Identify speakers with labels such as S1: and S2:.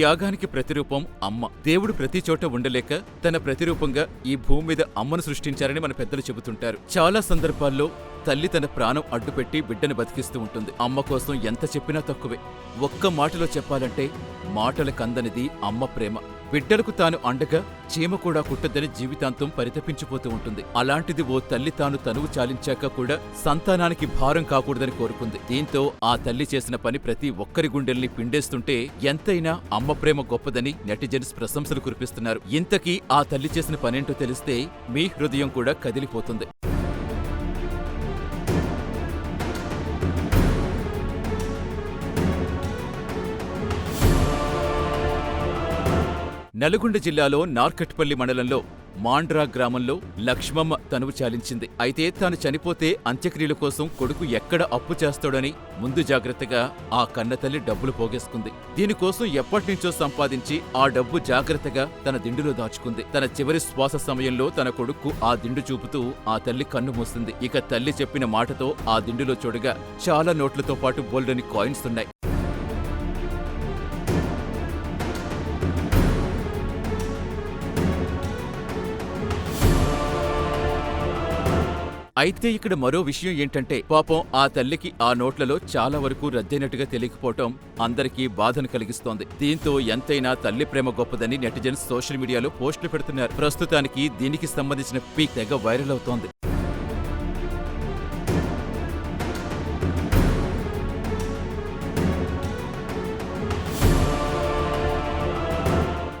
S1: త్యాగానికి ప్రతిరూపం అమ్మ. దేవుడు ప్రతి చోట ఉండలేక తన ప్రతిరూపంగా ఈ భూమి మీద అమ్మను సృష్టించారని మన పెద్దలు చెబుతుంటారు. చాలా సందర్భాల్లో తల్లి తన ప్రాణం అడ్డుపెట్టి బిడ్డను బతికిస్తూ ఉంటుంది. అమ్మ కోసం ఎంత చెప్పినా తక్కువే. ఒక్క మాటలో చెప్పాలంటే మాటల కందనిది అమ్మ ప్రేమ. బిడ్డలకు తాను అండగా చీమ కూడా కుట్టదని జీవితాంతం పరితపించిపోతూ ఉంటుంది. అలాంటిది ఓ తల్లి తాను తనువు చాలించాక కూడా సంతానానికి భారం కాకూడదని కోరుకుంది. దీంతో ఆ తల్లి చేసిన పని ప్రతి ఒక్కరి గుండెల్ని పిండేస్తుంటే ఎంతైనా అమ్మ ప్రేమ గొప్పదని నెటిజన్స్ ప్రశంసలు కురిపిస్తున్నారు. ఇంతకీ ఆ తల్లి చేసిన పనేంటో తెలిస్తే మీ హృదయం కూడా కదిలిపోతుంది. నల్గొండ జిల్లాలో నార్కట్పల్లి మండలంలో మాండ్రా గ్రామంలో లక్ష్మమ్మ తనువు చాలించింది. అయితే తాను చనిపోతే అంత్యక్రియల కోసం కొడుకు ఎక్కడ అప్పు చేస్తాడని ముందు జాగ్రత్తగా ఆ కన్నతల్లి డబ్బులు పోగేసుకుంది. దీనికోసం ఎప్పటినుంచో సంపాదించి ఆ డబ్బు జాగ్రత్తగా తన దిండులో దాచుకుంది. తన చివరి శ్వాస సమయంలో తన కొడుకు ఆ దిండు చూపుతూ ఆ తల్లి కన్ను మూసింది. ఇక తల్లి చెప్పిన మాటతో ఆ దిండులో చూడగా చాలా నోట్లతో పాటు బోల్డని కాయిన్స్ ఉన్నాయి. అయితే ఇక్కడ మరో విషయం ఏంటంటే పాపం ఆ తల్లికి ఆ నోట్లలో చాలా వరకు రద్దయినట్టుగా తెలియకపోవటం అందరికీ బాధను కలిగిస్తోంది. దీంతో ఎంతైనా తల్లి ప్రేమ గొప్పదని నెటిజన్స్ సోషల్ మీడియాలో పోస్టులు పెడుతున్నారు. ప్రస్తుతానికి దీనికి సంబంధించిన పీక్ తెగ వైరల్ అవుతోంది.